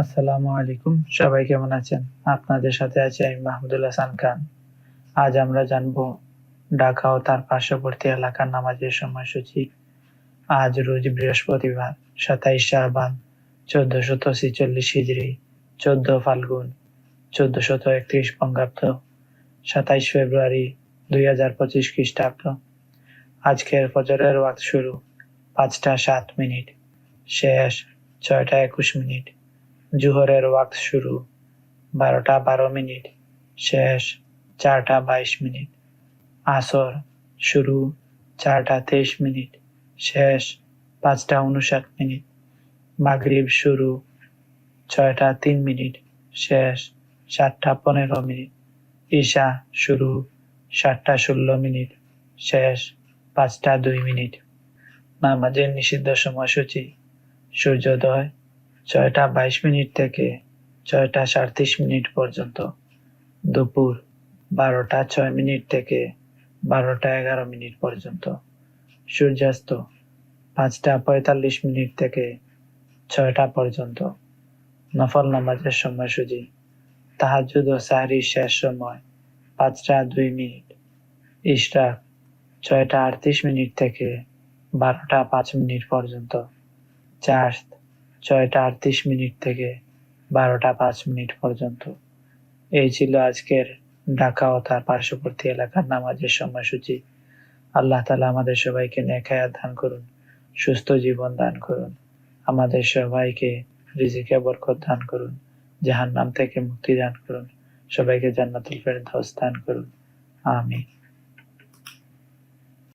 আসসালামু আলাইকুম। সবাই কেমন আছেন? আপনাদের সাথে আছি আমি মাহমুদুল হাসান খান। আজ আমরা জানব ঢাকা ও তার পার্শ্ববর্তী এলাকার নামাজের সময়সূচি। আজ রোজ বৃহস্পতিবার, সাতাইশ শাহবান চোদ্দ শত ছিচল্লিশ হিজড়ি চোদ্দ ফাল্গুন চোদ্দ শত একত্রিশ বঙ্গাব্দ, সাতাইশ ফেব্রুয়ারি দুই হাজার পঁচিশ খ্রিস্টাব্দ। আজকের ফজরের ওয়াক্ত শুরু পাঁচটা সাত মিনিট, শেষ ছয়টা একুশ মিনিট। জুহরের ওয়াক্ত শুরু, বারোটা বারো মিনিট, শেষ চারটা বাইশ মিনিট, আসর শুরু চারটা তেইশ মিনিট, শেষ পাঁচটা উনষাট মিনিট, মাগরিব শুরু ছয়টা তিন মিনিট, শেষ সাতটা পনেরো মিনিট, ঈশা শুরু সাতটা ষোলো মিনিট, শেষ পাঁচটা দুই মিনিট। নামাজের নিষিদ্ধ সময়সূচি, সূর্যোদয় ছয়টা বাইশ মিনিট থেকে ছয়টা সাঁত্রিশ মিনিট পর্যন্ত। দুপুর বারোটা ছয় মিনিট থেকে বারোটা এগারো মিনিট পর্যন্ত। সূর্যাস্ত পাঁচটা পঁয়তাল্লিশ মিনিট থেকে ছয়টা পর্যন্ত। নফল নামাজের সময়সূচি। তাহাজুদ ও সাহরির শেষ সময় পাঁচটা দুই মিনিট। ইশরাক ছয়টা আটত্রিশ মিনিট থেকে বারোটা পাঁচ মিনিট পর্যন্ত। চার্জ ছয়টা আটত্রিশ মিনিট থেকে বারোটা পাঁচ মিনিট পর্যন্ত। এই ছিল আজকের ঢাকা ও তার পার্শ্ববর্তী এলাকার নামাজের সময়সূচি। আল্লাহ তালা আমাদের সবাইকে নেখায়াত দান করুন, সুস্থ জীবন দান করুন। আমাদের সবাইকে রিজিকে বরকত দান করুন, জাহান্নাম থেকে মুক্তি দান করুন। সবাইকে জান্নাতুল ফেরদাউস দান করুন। আমিন।